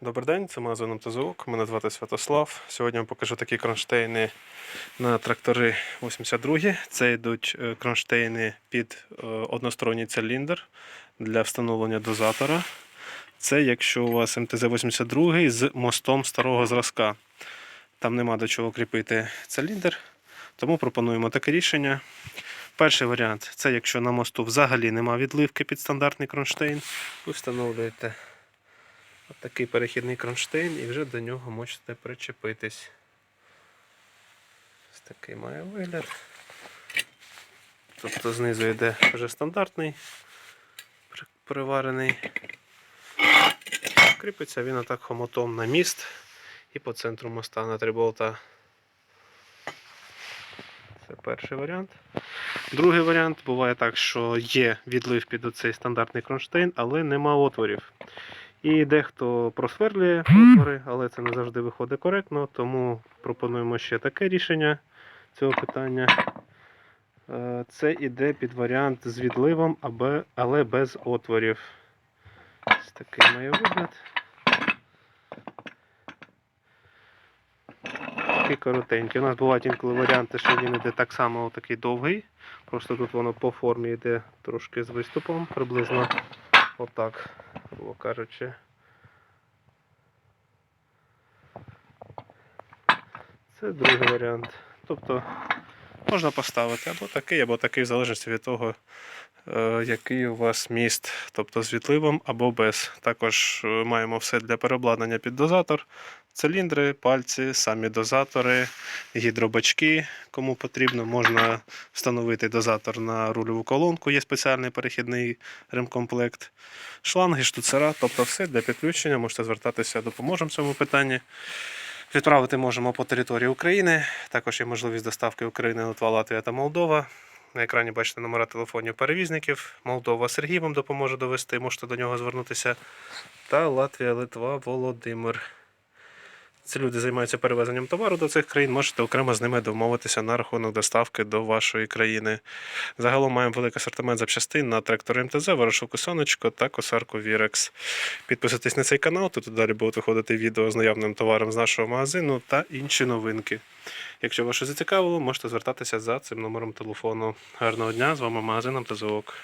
Добрий день, це магазин МТЗОК. Мене звати Святослав. Сьогодні вам покажу такі кронштейни на трактори 82. Це йдуть е, кронштейни під е, односторонній циліндр для встановлення дозатора. Це якщо у вас МТЗ-82 з мостом старого зразка. Там нема до чого кріпити циліндр, тому пропонуємо таке рішення. Перший варіант це якщо на мосту взагалі нема відливки під стандартний кронштейн, ви встановлюєте такий перехідний кронштейн і вже до нього можете причепитись. Ось такий має вигляд. Тобто знизу йде вже стандартний приварений. Кріпиться він отак хомотом на міст і по центру моста на три болта. Це перший варіант. Другий варіант буває так, що є відлив під оцей стандартний кронштейн, але нема отворів. І дехто просверлює отвори, але це не завжди виходить коректно, тому пропонуємо ще таке рішення цього питання. Е, Це іде під варіант з відливом, але без отворів. Ось такий має вигляд. Такий коротенький. У нас бувають інколи варіанти, що він іде так само такий довгий. Просто тут воно по формі йде трошки з виступом, приблизно отак, грубо кажучи. Це другий варіант. Тобто можна поставити або такий, або такий, в залежності від того, е, який у вас міст, тобто з або без. Також е, маємо все для переобладнання під дозатор, циліндри, пальці, самі дозатори, гідробачки. Кому потрібно, можна встановити дозатор на рульову колонку, є спеціальний перехідний ремкомплект, шланги, штуцера, тобто все для підключення. Можете звертатися, допоможемо в цьому питанні. Відправити можемо по території України. Також є можливість доставки України, Литва, Латвія та Молдова. На екрані бачите номера телефонів перевізників. Молдова Сергій вам допоможе довести, можете до нього звернутися. Та Латвія, Литва, Володимир. Ці люди займаються перевезенням товару до цих країн. Можете окремо з ними домовитися на рахунок доставки до вашої країни. Загалом маємо великий асортимент запчастин на трактор МТЗ, ворошилку Сонечко та косарку Вірекс. Підписуйтесь на цей канал, тут далі будуть виходити відео з наявним товаром з нашого магазину та інші новинки. Якщо вас щось зацікавило, можете звертатися за цим номером телефону. Гарного дня! З вами магазин МТЗОК.